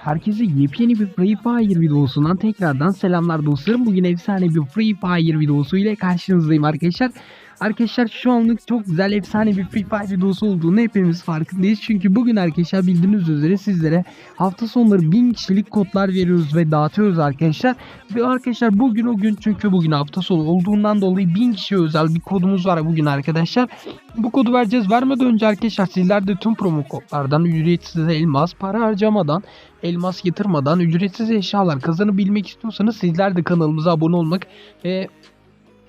Herkese yepyeni bir Free Fire videosundan tekrardan selamlar dostlarım. Bugün efsane bir Free Fire videosu ile karşınızdayım arkadaşlar. Arkadaşlar şu anlık çok güzel efsane bir Free Fire videosu olduğunu hepimiz farkındayız. Çünkü bugün arkadaşlar bildiğiniz üzere sizlere hafta sonları 1000 kişilik kodlar veriyoruz ve dağıtıyoruz arkadaşlar. Ve arkadaşlar bugün o gün çünkü bugün hafta sonu olduğundan dolayı 1000 kişiye özel bir kodumuz var bugün arkadaşlar. Bu kodu vereceğiz. Vermeden önce arkadaşlar sizler de tüm promo kodlardan ücretsiz elmas para harcamadan elmas yatırmadan ücretsiz eşyalar kazanabilmek istiyorsanız sizler de kanalımıza abone olmak ve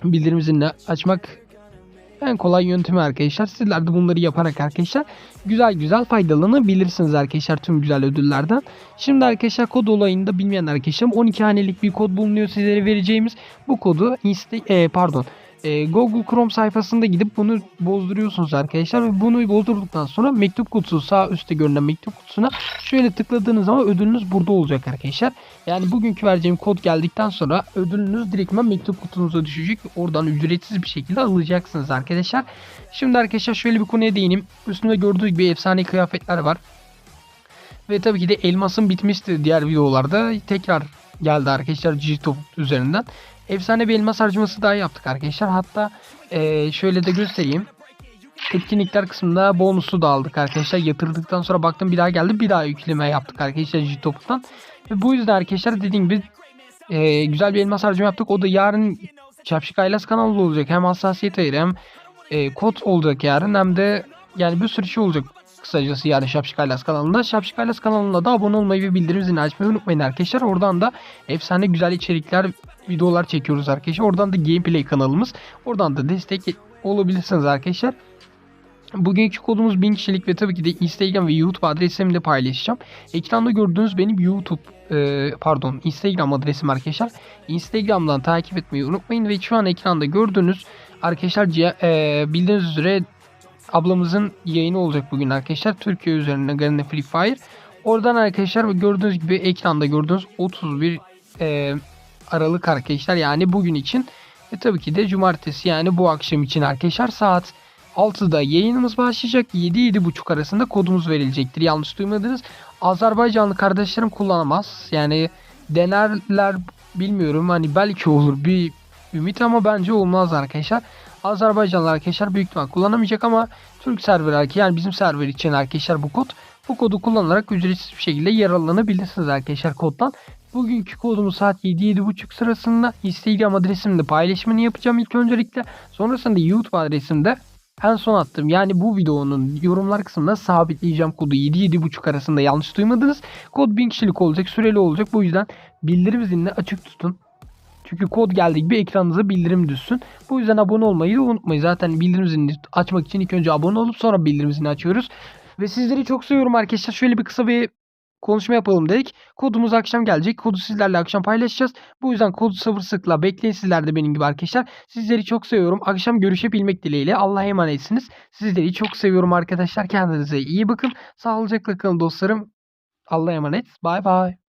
bildirim zilini açmak en kolay yöntemi arkadaşlar. Sizler de bunları yaparak arkadaşlar güzel güzel faydalanabilirsiniz arkadaşlar tüm güzel ödüllerden. Şimdi arkadaşlar kod olayında bilmeyen arkadaşlarım 12 hanelik bir kod bulunuyor sizlere vereceğimiz. Bu kodu insta e, pardon e, Google Chrome sayfasında gidip bunu bozduruyorsunuz arkadaşlar ve bunu bozdurduktan sonra mektup kutusu sağ üstte görünen mektup kutusuna şöyle tıkladığınız zaman ödülünüz burada olacak arkadaşlar. Yani bugünkü vereceğim kod geldikten sonra ödülünüz direktmen mektup kutunuza düşecek oradan ücretsiz bir şekilde alacaksınız arkadaşlar. Şimdi arkadaşlar şöyle bir konuya değineyim. Üstünde gördüğünüz gibi efsane kıyafetler var. Ve tabii ki de elmasın bitmişti diğer videolarda. Tekrar geldi arkadaşlar G-Top üzerinden. Efsane bir elmas harcaması daha yaptık arkadaşlar. Hatta eee, şöyle de göstereyim. Etkinlikler kısmında bonusu da aldık arkadaşlar. Yatırdıktan sonra baktım bir daha geldi. Bir daha yükleme yaptık arkadaşlar G-Top'tan. Ve bu yüzden arkadaşlar dediğim gibi eee, güzel bir elmas harcama yaptık. O da yarın Çapşık Aylas kanalında olacak. Hem hassasiyet ayırı hem eee, kod olacak yarın hem de yani bir sürü şey olacak kısacası yani Şapşik Aylas kanalında. Şapşik Aylas kanalına da abone olmayı ve bildirim zilini açmayı unutmayın arkadaşlar. Oradan da efsane güzel içerikler, videolar çekiyoruz arkadaşlar. Oradan da gameplay kanalımız. Oradan da destek olabilirsiniz arkadaşlar. Bugünkü kodumuz 1000 kişilik ve tabii ki de Instagram ve YouTube adresimi de paylaşacağım. Ekranda gördüğünüz benim YouTube e, pardon Instagram adresim arkadaşlar. Instagram'dan takip etmeyi unutmayın ve şu an ekranda gördüğünüz arkadaşlar e, bildiğiniz üzere ablamızın yayını olacak bugün arkadaşlar. Türkiye üzerine Garena Free Fire. Oradan arkadaşlar gördüğünüz gibi ekranda gördüğünüz 31 e, Aralık arkadaşlar yani bugün için ve tabii ki de cumartesi yani bu akşam için arkadaşlar saat 6'da yayınımız başlayacak. 7-7.30 arasında kodumuz verilecektir. Yanlış duymadınız. Azerbaycanlı kardeşlerim kullanamaz. Yani denerler bilmiyorum. Hani belki olur bir ümit ama bence olmaz arkadaşlar. Azerbaycanlı arkadaşlar büyük ihtimal kullanamayacak ama Türk server yani bizim server için arkadaşlar bu kod. Bu kodu kullanarak ücretsiz bir şekilde yararlanabilirsiniz arkadaşlar koddan. Bugünkü kodumuz saat 7-7.30 sırasında Instagram adresimde paylaşımını yapacağım ilk öncelikle. Sonrasında YouTube adresimde en son attım. Yani bu videonun yorumlar kısmında sabitleyeceğim kodu 7-7.5 arasında yanlış duymadınız. Kod 1000 kişilik olacak süreli olacak. Bu yüzden bildirim zilini açık tutun. Çünkü kod geldiği gibi ekranınıza bildirim düşsün. Bu yüzden abone olmayı da unutmayın. Zaten bildirim zilini açmak için ilk önce abone olup sonra bildirim zilini açıyoruz. Ve sizleri çok seviyorum arkadaşlar. Şöyle bir kısa bir konuşma yapalım dedik. Kodumuz akşam gelecek. Kodu sizlerle akşam paylaşacağız. Bu yüzden kodu sabırsızlıkla bekleyin sizler de benim gibi arkadaşlar. Sizleri çok seviyorum. Akşam görüşebilmek dileğiyle. Allah'a emanetsiniz. Sizleri çok seviyorum arkadaşlar. Kendinize iyi bakın. Sağlıcakla kalın dostlarım. Allah'a emanet. Bay bay.